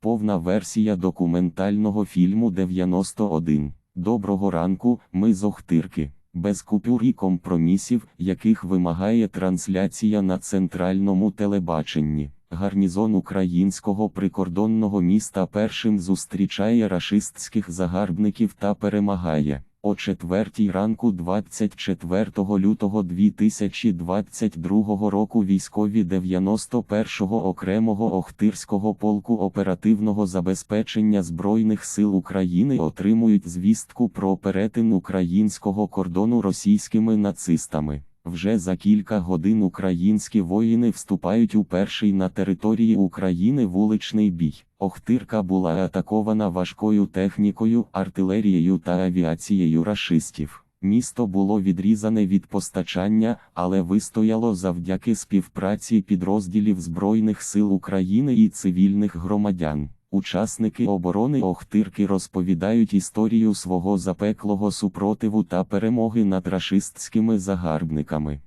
Повна версія документального фільму 91. Доброго ранку, ми з Охтирки. Без купюр і компромісів, яких вимагає трансляція на центральному телебаченні. Гарнізон українського прикордонного міста першим зустрічає рашистських загарбників та перемагає. О четвертій ранку 24 лютого 2022 року військові 91-го окремого Охтирського полку оперативного забезпечення Збройних сил України отримують звістку про перетин українського кордону російськими нацистами. Вже за кілька годин українські воїни вступають у перший на території України вуличний бій. Охтирка була атакована важкою технікою, артилерією та авіацією рашистів. Місто було відрізане від постачання, але вистояло завдяки співпраці підрозділів Збройних сил України і цивільних громадян. Учасники оборони Охтирки розповідають історію свого запеклого супротиву та перемоги над рашистськими загарбниками.